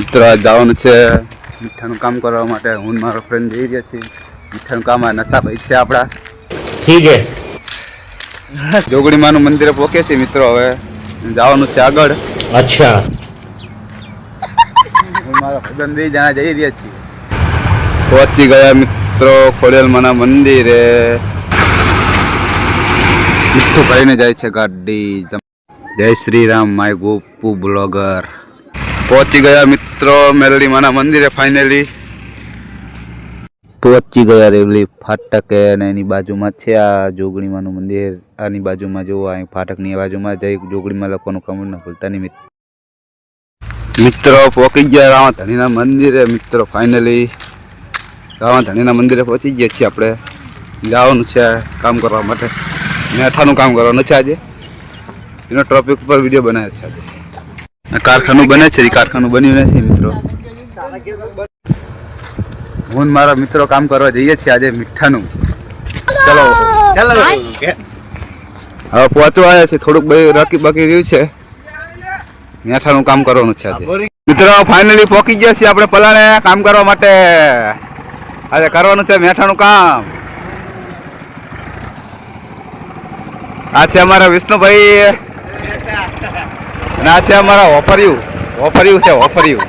મિત્રો જવાનું છે. મીઠાનું કામ કરવા માટે હું મારો ફ્રેન્ડ જઈ રહ્યા છીએ. મીઠાનું કામ આ નશાભાઈ છે આપણા. ઠીક છે. જોગડીમાનું મંદિરે પોકે છે મિત્રો હવે. જવાનું છે આગળ. અચ્છા. હું મારા ફ્રેન્ડ બે જણા જઈ રહ્યા છીએ. પહોંચી ગયા મિત્રો ખોડેલ ખોડેલમાના મંદિરે. મીઠું ભરીને જાય છે ગાડી. જય શ્રી રામ માય ગોપુ બ્લોગર. પહોંચી ગયા મિત્રો મેરડીમાના મંદિરે ફાઇનલી પહોંચી ગયા રેવલી ફાટકે અને એની બાજુમાં છે આ જોગણીમાનું મંદિર. આની બાજુમાં જુઓ અહીં ફાટકની બાજુમાં જઈ જોગણીમાં લોકોનું કમર ન ભૂલતા નહીં મિત્રો પહોંચી ગયા રામા ધણીના મંદિરે. મિત્રો ફાઇનલી રામા ધણીના મંદિરે પહોંચી ગયા છીએ આપણે. જવાનું છે કામ કરવા માટે. મેઠાનું કામ કરવાનું છે આજે. એનો ટોપિક ઉપર વીડિયો બનાવ્યો છે આજે. કારખાનું બને છે એ કારખાનું બન્યું નથી મિત્રો. હું મારા મિત્રો કામ કરવા જઈએ છીએ આજે મીઠાનું. ચલો. ચલો. હવે પહોંચવા આવ્યા છે થોડુંક બધું રકી બાકી રહ્યું છે. મેઠાનું કામ કરવાનું છે આજે. મિત્રો ફાઇનલી પહોંચી ગયા છીએ આપણે પલાણે કામ કરવા માટે. આજે કરવાનું છે મેઠાનું કામ. આ છે અમારા વિષ્ણુભાઈ. આ છે અમારા, ઓફરિયું. ઓફરિયું છે, ઓફરિયું.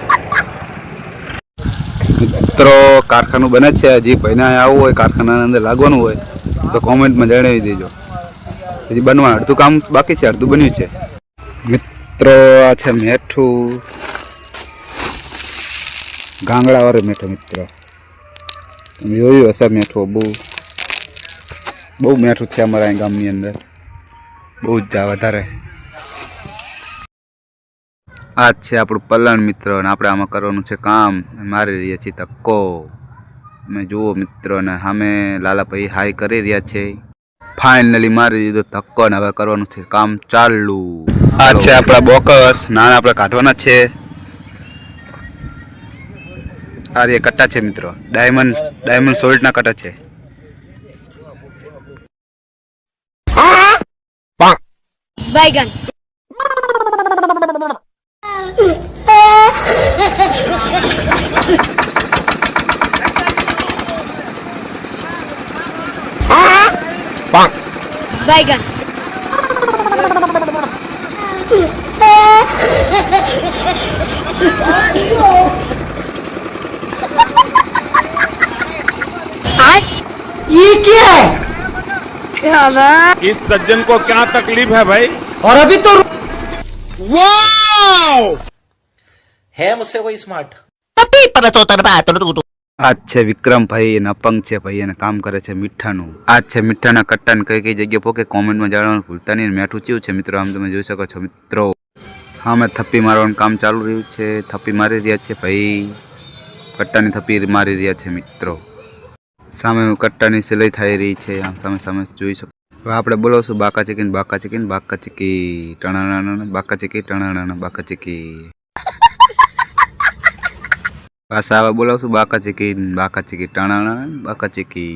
મિત્રો, કારખાનું બને છે. હજી ભાઈને આવવું હોય, કારખાનાની અંદર લાગવાનું હોય, તો કોમેન્ટમાં જણાવી દેજો. હજી બનવા અડધું કામ બાકી છે, અડધું બન્યું છે. મિત્રો, આ છે મેઠું. ગાંગડા વાળું મેઠું, મિત્રો. તમે જોયું હશે મેઠું, બહુ બહુ મેઠું છે અમારા ગામની અંદર. બહુ જ, વધારે. આ જ છે આપણું પલણ મિત્ર અને આપણે આમાં કરવાનું છે કામ. મારી રહ્યા છીએ તક્કો મેં જુઓ મિત્ર અને સામે લાલાભાઈ હાઈ કરી રહ્યા છે. ફાઇનલી મારી દીધો તક્કો અને હવે કરવાનું છે કામ ચાલુ. આ છે આપણા બોકસ. નાના આપણે કાઢવાના છે. આ રે કટ્ટા છે મિત્રો. ડાયમંડ ડાયમંડ સોલ્ટના કટ્ટા છે. બાયગન बैगन ये क्या है इस सज्जन को क्या तकलीफ़ है भाई? और अभी तो है मुझसे कोई स्मार्ट આ જ છે વિક્રમભાઈ અને અપંગ છે ભાઈ અને કામ કરે છે મીઠાનું આ જ છે મીઠાના કટ્ટાને કઈ કઈ જગ્યાએ પોકે કોમેન્ટમાં જણાવવાનું ભૂલતા નહીં અને મેઠું ચેવું છે મિત્રો આમ તમે જોઈ શકો છો મિત્રો હા મેં થપ્પી મારવાનું કામ ચાલુ રહ્યું છે થપ્પી મારી રહ્યા છે ભાઈ કટ્ટાની થપ્પી મારી રહ્યા છે મિત્રો સામે કટ્ટાની સિલાઈ થઈ રહી છે આમ તમે સામે જોઈ શકો હવે આપણે બોલાવશું બાકા ચીકી ને બાકા ચીકી ને બાકા ચીકી ટણાણા બાકા ચીકી ટણાણા બાકા ચીકી પાછા હવે બોલાવશું. બાકા ચીકી બાકા ચીકી ટાણા બાકા ચીકી